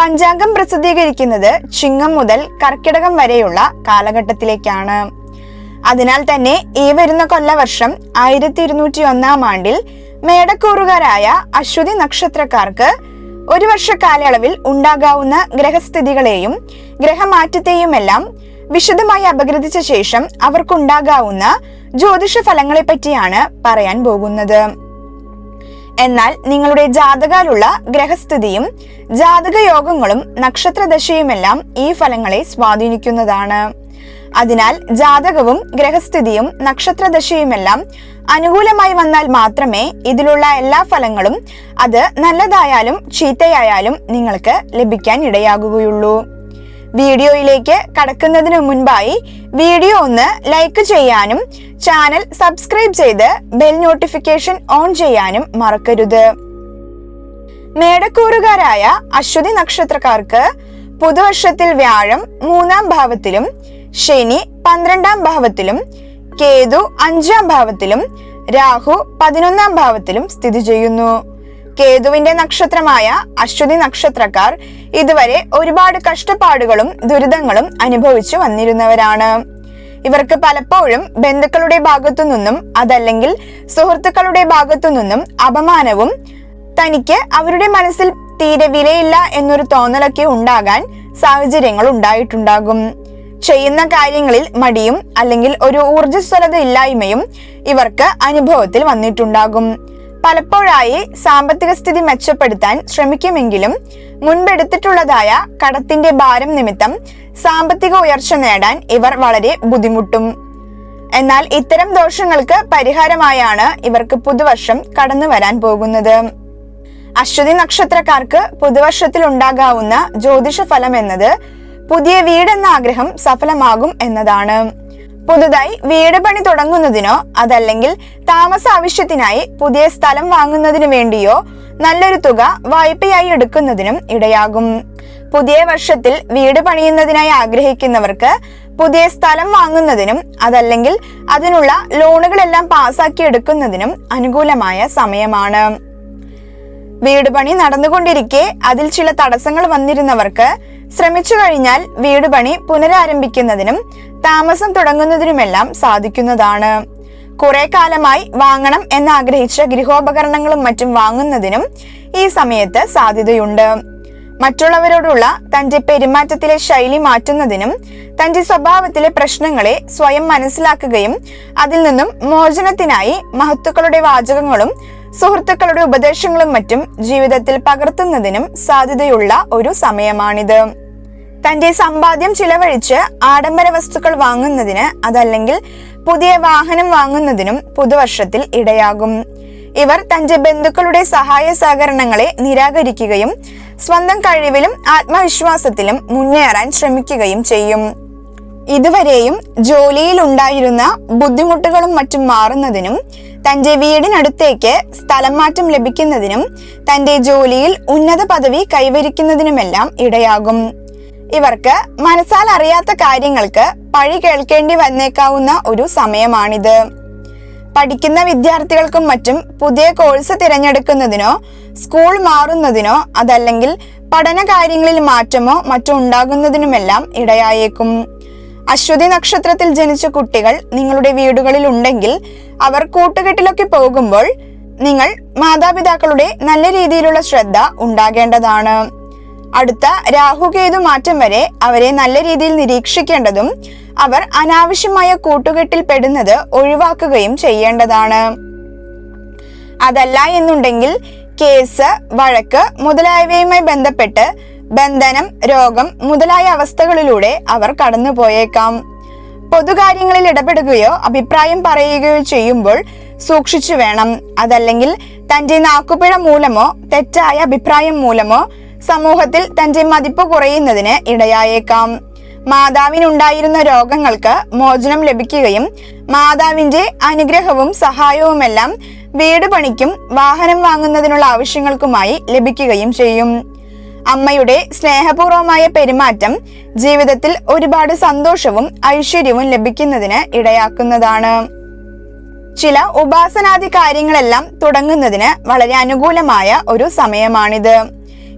പഞ്ചാംഗം പ്രസിദ്ധീകരിക്കുന്നത് ചിങ്ങം മുതൽ കർക്കിടകം വരെയുള്ള കാലഘട്ടത്തിലേക്കാണ്. അതിനാൽ തന്നെ ഈ വരുന്ന കൊല്ലവർഷം ആയിരത്തി ഇരുന്നൂറ്റി ഒന്നാം ആണ്ടിൽ മേടക്കൂറുകാരായ അശ്വതി നക്ഷത്രക്കാർക്ക് ഒരു വർഷ കാലയളവിൽ ഉണ്ടാകാവുന്ന ഗ്രഹസ്ഥിതികളെയും ഗ്രഹമാറ്റത്തെയുമെല്ലാം വിശദമായി അപഗ്രഥിച്ച ശേഷം അവർക്കുണ്ടാകാവുന്ന ജ്യോതിഷ ഫലങ്ങളെ പറ്റിയാണ് പറയാൻ പോകുന്നത്. എന്നാൽ നിങ്ങളുടെ ജാതകാലുള്ള ഗ്രഹസ്ഥിതിയും ജാതക യോഗങ്ങളും നക്ഷത്രദശയുമെല്ലാം ഈ ഫലങ്ങളെ സ്വാധീനിക്കുന്നതാണ്. അതിനാൽ ജാതകവും ഗ്രഹസ്ഥിതിയും നക്ഷത്രദശയുമെല്ലാം അനുകൂലമായി വന്നാൽ മാത്രമേ ഇതിലുള്ള എല്ലാ ഫലങ്ങളും അത് നല്ലതായാലും ചീത്തയായാലും നിങ്ങൾക്ക് ലഭിക്കാൻ ഇടയാകുകയുള്ളൂ. വീഡിയോയിലേക്ക് കടക്കുന്നതിനു മുൻപായി വീഡിയോ ഒന്ന് ലൈക്ക് ചെയ്യാനും ചാനൽ സബ്സ്ക്രൈബ് ചെയ്ത് ബെൽ നോട്ടിഫിക്കേഷൻ ഓൺ ചെയ്യാനും മറക്കരുത്. മേടക്കൂറുകാരായ അശ്വതി നക്ഷത്രക്കാർക്ക് പുതുവർഷത്തിൽ വ്യാഴം മൂന്നാം ഭാവത്തിലും ശനി പന്ത്രണ്ടാം ഭാവത്തിലും കേതു അഞ്ചാം ഭാവത്തിലും രാഹു പതിനൊന്നാം ഭാവത്തിലും സ്ഥിതി ചെയ്യുന്നു. കേതുവിന്റെ നക്ഷത്രമായ അശ്വതി നക്ഷത്രക്കാർ ഇതുവരെ ഒരുപാട് കഷ്ടപ്പാടുകളും ദുരിതങ്ങളും അനുഭവിച്ചു വന്നിരുന്നവരാണ്. ഇവർക്ക് പലപ്പോഴും ബന്ധുക്കളുടെ ഭാഗത്തു നിന്നും അതല്ലെങ്കിൽ സുഹൃത്തുക്കളുടെ ഭാഗത്തു നിന്നും അപമാനവും തനിക്ക് അവരുടെ മനസ്സിൽ തീരെ വിലയില്ല എന്നൊരു തോന്നലൊക്കെ ഉണ്ടാകാൻ സാഹചര്യങ്ങൾ ഉണ്ടായിട്ടുണ്ടാകും. ചെയ്യുന്ന കാര്യങ്ങളിൽ മടിയും അല്ലെങ്കിൽ ഒരു ഊർജസ്വലത ഇല്ലായ്മയും ഇവർക്ക് അനുഭവത്തിൽ വന്നിട്ടുണ്ടാകും. പലപ്പോഴായി സാമ്പത്തിക സ്ഥിതി മെച്ചപ്പെടുത്താൻ ശ്രമിക്കുമെങ്കിലും മുൻപെടുത്തിട്ടുള്ളതായ കടത്തിന്റെ ഭാരം നിമിത്തം സാമ്പത്തിക ഉയർച്ച നേടാൻ ഇവർ വളരെ ബുദ്ധിമുട്ടും. എന്നാൽ ഇത്തരം ദോഷങ്ങൾക്ക് പരിഹാരമായാണ് ഇവർക്ക് പുതുവർഷം കടന്നു വരാൻ പോകുന്നത്. അശ്വതി നക്ഷത്രക്കാർക്ക് പുതുവർഷത്തിൽ ഉണ്ടാകാവുന്ന ജ്യോതിഷ ഫലം എന്നത് പുതിയ വീടെന്ന ആഗ്രഹം സഫലമാകും എന്നതാണ്. പുതുതായി വീട് പണി തുടങ്ങുന്നതിനോ അതല്ലെങ്കിൽ താമസ ആവശ്യത്തിനായി പുതിയ സ്ഥലം വാങ്ങുന്നതിനു വേണ്ടിയോ നല്ലൊരു തുക വായ്പയായി എടുക്കുന്നതിനും ഇടയാകും. പുതിയ വർഷത്തിൽ വീട് പണിയുന്നതിനായി ആഗ്രഹിക്കുന്നവർക്ക് പുതിയ സ്ഥലം വാങ്ങുന്നതിനും അതല്ലെങ്കിൽ അതിനുള്ള ലോണുകളെല്ലാം പാസാക്കി എടുക്കുന്നതിനും അനുകൂലമായ സമയമാണ്. വീട് പണി നടന്നുകൊണ്ടിരിക്കെ അതിൽ ചില തടസ്സങ്ങൾ വന്നിരുന്നവർക്ക് ശ്രമിച്ചു കഴിഞ്ഞാൽ വീട് പണി പുനരാരംഭിക്കുന്നതിനും താമസം തുടങ്ങുന്നതിനുമെല്ലാം സാധിക്കുന്നതാണ്. കുറെ കാലമായി വാങ്ങണം എന്നാഗ്രഹിച്ച ഗൃഹോപകരണങ്ങളും മറ്റും വാങ്ങുന്നതിനും ഈ സമയത്ത് സാധ്യതയുണ്ട്. മറ്റുള്ളവരോടുള്ള തന്റെ പെരുമാറ്റത്തിലെ ശൈലി മാറ്റുന്നതിനും തന്റെ സ്വഭാവത്തിലെ പ്രശ്നങ്ങളെ സ്വയം മനസ്സിലാക്കുകയും അതിൽ നിന്നും മോചനത്തിനായി മഹത്തുക്കളുടെ വാചകങ്ങളും സുഹൃത്തുക്കളുടെ ഉപദേശങ്ങളും മറ്റും ജീവിതത്തിൽ പകർത്തുന്നതിനും സാധ്യതയുള്ള ഒരു സമയമാണിത്. തന്റെ സമ്പാദ്യം ചിലവഴിച്ച് ആഡംബര വസ്തുക്കൾ വാങ്ങുന്നതിന് അതല്ലെങ്കിൽ പുതിയ വാഹനം വാങ്ങുന്നതിനും പുതുവർഷത്തിൽ ഇടയാകും. ഇവർ തന്റെ ബന്ധുക്കളുടെ സഹായ സഹകരണങ്ങളെ നിരാകരിക്കുകയും സ്വന്തം കഴിവിലും ആത്മവിശ്വാസത്തിലും മുന്നേറാൻ ശ്രമിക്കുകയും ചെയ്യും. ഇതുവരെയും ജോലിയിൽ ഉണ്ടായിരുന്ന ബുദ്ധിമുട്ടുകളും മറ്റും മാറുന്നതിനും തന്റെ വീടിനടുത്തേക്ക് സ്ഥലം മാറ്റം ലഭിക്കുന്നതിനും തന്റെ ജോലിയിൽ ഉന്നത പദവി കൈവരിക്കുന്നതിനുമെല്ലാം ഇടയാകും. ഇവർക്ക് മനസ്സാൽ അറിയാത്ത കാര്യങ്ങൾക്ക് പഴി കേൾക്കേണ്ടി വന്നേക്കാവുന്ന ഒരു സമയമാണിത്. പഠിക്കുന്ന വിദ്യാർത്ഥികൾക്കും മറ്റും പുതിയ കോഴ്സ് തിരഞ്ഞെടുക്കുന്നതിനോ സ്കൂൾ മാറുന്നതിനോ അതല്ലെങ്കിൽ പഠന കാര്യങ്ങളിൽ മാറ്റമോ മറ്റോ ഉണ്ടാകുന്നതിനുമെല്ലാം ഇടയായേക്കും. അശ്വതി നക്ഷത്രത്തിൽ ജനിച്ച കുട്ടികൾ നിങ്ങളുടെ വീടുകളിൽ ഉണ്ടെങ്കിൽ അവർ കൂട്ടുകെട്ടിലൊക്കെ പോകുമ്പോൾ നിങ്ങൾ മാതാപിതാക്കളുടെ നല്ല രീതിയിലുള്ള ശ്രദ്ധ ഉണ്ടാകേണ്ടതാണ്. അടുത്ത രാഹുകേതു മാറ്റം വരെ അവരെ നല്ല രീതിയിൽ നിരീക്ഷിക്കേണ്ടതും അവർ അനാവശ്യമായ കൂട്ടുകെട്ടിൽ പെടുന്നത് ഒഴിവാക്കുകയും ചെയ്യേണ്ടതാണ്. അതല്ല എന്നുണ്ടെങ്കിൽ കേസ് വഴക്ക് മുതലായവയുമായി ബന്ധപ്പെട്ട് ബന്ധനം രോഗം മുതലായ അവസ്ഥകളിലൂടെ അവർ കടന്നുപോയേക്കാം. പൊതുകാര്യങ്ങളിൽ ഇടപെടുകയോ അഭിപ്രായം പറയുകയോ ചെയ്യുമ്പോൾ സൂക്ഷിച്ചു വേണം. അതല്ലെങ്കിൽ തന്റെ നാക്കുപിഴ മൂലമോ തെറ്റായ അഭിപ്രായം മൂലമോ സമൂഹത്തിൽ തന്റെ മതിപ്പ് കുറയുന്നതിന് ഇടയായേക്കാം. മാതാവിനുണ്ടായിരുന്ന രോഗങ്ങൾക്ക് മോചനം ലഭിക്കുകയും മാതാവിന്റെ അനുഗ്രഹവും സഹായവുമെല്ലാം വീട് പണിക്കും വാഹനം വാങ്ങുന്നതിനുള്ള ആവശ്യങ്ങൾക്കുമായി ലഭിക്കുകയും ചെയ്യും. അമ്മയുടെ സ്നേഹപൂർവമായ പെരുമാറ്റം ജീവിതത്തിൽ ഒരുപാട് സന്തോഷവും ഐശ്വര്യവും ലഭിക്കുന്നതിന് ഇടയാക്കുന്നതാണ്. ചില ഉപാസനാദി കാര്യങ്ങളെല്ലാം തുടങ്ങുന്നതിന് വളരെ അനുകൂലമായ ഒരു സമയമാണിത്.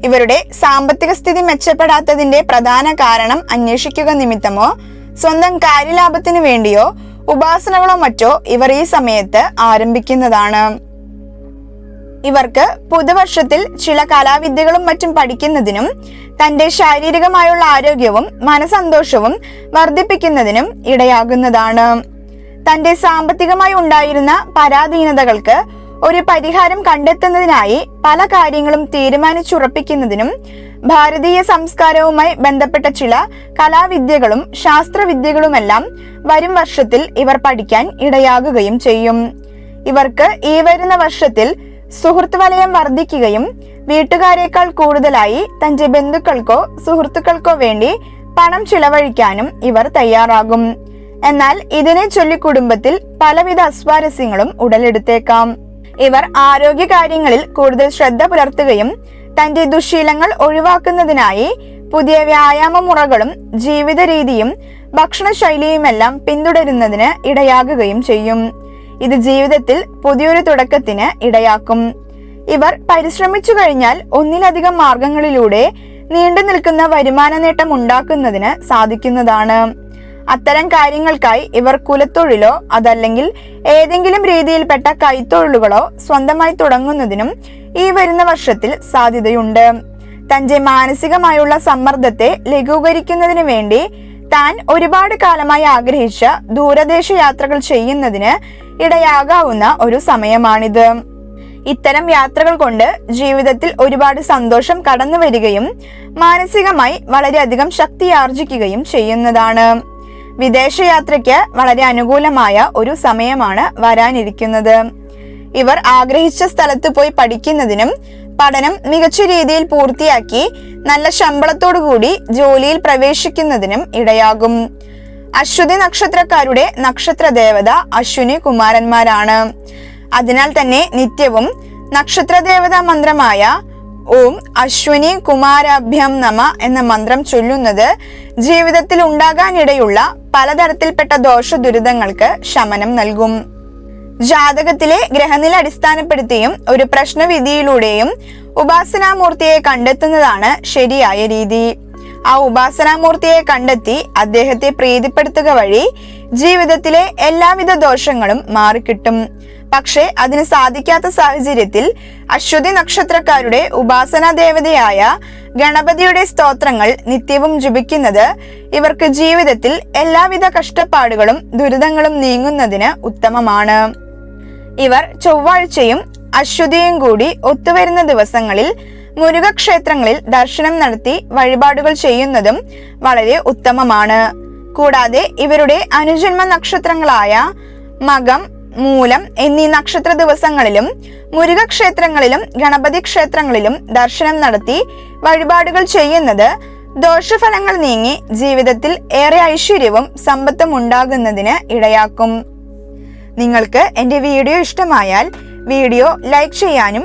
ഇവരുടെ സാമ്പത്തിക സ്ഥിതി മെച്ചപ്പെടാത്തതിന്റെ പ്രധാന കാരണം അന്വേഷിക്കുക നിമിത്തമോ സ്വന്തം കാര്യലാഭത്തിനു വേണ്ടിയോ ഉപാസനകളോ മറ്റോ ഇവർ ഈ സമയത്ത് ആരംഭിക്കുന്നതാണ്. ഇവർക്ക് പുതുവർഷത്തിൽ ചില കലാവിദ്യകളും മറ്റും പഠിക്കുന്നതിനും തന്റെ ശാരീരികമായുള്ള ആരോഗ്യവും മനസന്തോഷവും വർദ്ധിപ്പിക്കുന്നതിനും ഇടയാകുന്നതാണ്. തന്റെ സാമ്പത്തികമായി ഉണ്ടായിരുന്ന പരാധീനതകൾക്ക് ഒരു പരിഹാരം കണ്ടെത്തുന്നതിനായി പല കാര്യങ്ങളും തീരുമാനിച്ചുറപ്പിക്കുന്നതിനും ഭാരതീയ സംസ്കാരവുമായി ബന്ധപ്പെട്ട ചില കലാവിദ്യകളും ശാസ്ത്രവിദ്യകളുമെല്ലാം വരും വർഷത്തിൽ ഇവർ പഠിക്കാൻ ഇടയാകുകയും ചെയ്യും. ഇവർക്ക് ഈ വരുന്ന വർഷത്തിൽ സുഹൃത്ത് വലയം വർദ്ധിക്കുകയും വീട്ടുകാരേക്കാൾ കൂടുതലായി തന്റെ ബന്ധുക്കൾക്കോ സുഹൃത്തുക്കൾക്കോ വേണ്ടി പണം ചിലവഴിക്കാനും ഇവർ തയ്യാറാകും. എന്നാൽ ഇതിനെ ചൊല്ലി കുടുംബത്തിൽ പലവിധ അസ്വാരസ്യങ്ങളും ഉടലെടുത്തേക്കാം. ഇവർ ആരോഗ്യ കാര്യങ്ങളിൽ കൂടുതൽ ശ്രദ്ധ പുലർത്തുകയും തന്റെ ദുശീലങ്ങൾ ഒഴിവാക്കുന്നതിനായി പുതിയ വ്യായാമ മുറകളും ജീവിത രീതിയും ഭക്ഷണശൈലിയുമെല്ലാം പിന്തുടരുന്നതിന് ഇടയാകുകയും ചെയ്യും. ഇത് ജീവിതത്തിൽ പുതിയൊരു തുടക്കത്തിന് ഇടയാക്കും. ഇവർ പരിശ്രമിച്ചു കഴിഞ്ഞാൽ ഒന്നിലധികം മാർഗങ്ങളിലൂടെ നീണ്ടു നിൽക്കുന്ന വരുമാന നേട്ടം ഉണ്ടാക്കുന്നതിന് സാധിക്കുന്നതാണ്. അത്തരം കാര്യങ്ങൾക്കായി ഇവർ കുലത്തൊഴിലോ അതല്ലെങ്കിൽ ഏതെങ്കിലും രീതിയിൽപ്പെട്ട കൈത്തൊഴിലുകളോ സ്വന്തമായി തുടങ്ങുന്നതിനും ഈ വരുന്ന വർഷത്തിൽ സാധ്യതയുണ്ട്. തന്റെ മാനസികമായുള്ള സമ്മർദ്ദത്തെ ലഘൂകരിക്കുന്നതിന് വേണ്ടി താൻ ഒരുപാട് കാലമായി ആഗ്രഹിച്ച ദൂരദേശ യാത്രകൾ ചെയ്യുന്നതിന് ഇടയാകാവുന്ന ഒരു സമയമാണിത്. ഇത്തരം യാത്രകൾ കൊണ്ട് ജീവിതത്തിൽ ഒരുപാട് സന്തോഷം കടന്നു വരികയും മാനസികമായി വളരെയധികം ശക്തി ആർജിക്കുകയും ചെയ്യുന്നതാണ്. വിദേശയാത്രയ്ക്ക് വളരെ അനുകൂലമായ ഒരു സമയമാണ് വരാനിരിക്കുന്നത്. ഇവർ ആഗ്രഹിച്ച സ്ഥലത്ത് പോയി പഠിക്കുന്നതിനും പഠനം മികച്ച രീതിയിൽ പൂർത്തിയാക്കി നല്ല ശമ്പളത്തോടു കൂടി ജോലിയിൽ പ്രവേശിക്കുന്നതിനും ഇടയാകും. അശ്വതി നക്ഷത്രക്കാരുടെ നക്ഷത്ര ദേവത അശ്വിനി കുമാരന്മാരാണ്. അതിനാൽ തന്നെ നിത്യവും നക്ഷത്ര മന്ത്രമായ ഓം അശ്വിനി കുമാരാഭ്യം നമ എന്ന മന്ത്രം ചൊല്ലുന്നത് ജീവിതത്തിൽ ഉണ്ടാകാനിടയുള്ള പലതരത്തിൽപ്പെട്ട ദോഷ ദുരിതങ്ങൾക്ക് ശമനം നൽകും. ജാതകത്തിലെ ഗ്രഹനില അടിസ്ഥാനപ്പെടുത്തിയും ഒരു പ്രശ്നവിധിയിലൂടെയും ഉപാസനാമൂർത്തിയെ കണ്ടെത്തുന്നതാണ് ശരിയായ രീതി. ആ ഉപാസനാമൂർത്തിയെ കണ്ടെത്തി അദ്ദേഹത്തെ പ്രീതിപ്പെടുത്തുക വഴി ജീവിതത്തിലെ എല്ലാവിധ ദോഷങ്ങളും മാറിക്കിട്ടും. പക്ഷേ അതിന് സാധിക്കാത്ത സാഹചര്യത്തിൽ അശ്വതി നക്ഷത്രക്കാരുടെ ഉപാസനാ ദേവതയായ ഗണപതിയുടെ സ്തോത്രങ്ങൾ നിത്യവും ജപിക്കുന്നത് ഇവർക്ക് ജീവിതത്തിൽ എല്ലാവിധ കഷ്ടപ്പാടുകളും ദുരിതങ്ങളും നീങ്ങുന്നതിന് ഉത്തമമാണ്. ഇവർ ചൊവ്വാഴ്ചയും അശ്വതിയും കൂടി ഒത്തുവരുന്ന ദിവസങ്ങളിൽ മുരുകക്ഷേത്രങ്ങളിൽ ദർശനം നടത്തി വഴിപാടുകൾ ചെയ്യുന്നതും വളരെ ഉത്തമമാണ്. കൂടാതെ ഇവരുടെ അനുജന്മ നക്ഷത്രങ്ങളായ മകം മൂലം എന്നീ നക്ഷത്ര ദിവസങ്ങളിലും മുരുകക്ഷേത്രങ്ങളിലും ഗണപതി ക്ഷേത്രങ്ങളിലും ദർശനം നടത്തി വഴിപാടുകൾ ചെയ്യുന്നത് ദോഷഫലങ്ങൾ നീങ്ങി ജീവിതത്തിൽ ഏറെ ഐശ്വര്യവും സമ്പത്തും ഉണ്ടാകുന്നതിന് ഇടയാക്കും. നിങ്ങൾക്ക് എന്റെ വീഡിയോ ഇഷ്ടമായാൽ വീഡിയോ ലൈക്ക് ചെയ്യാനും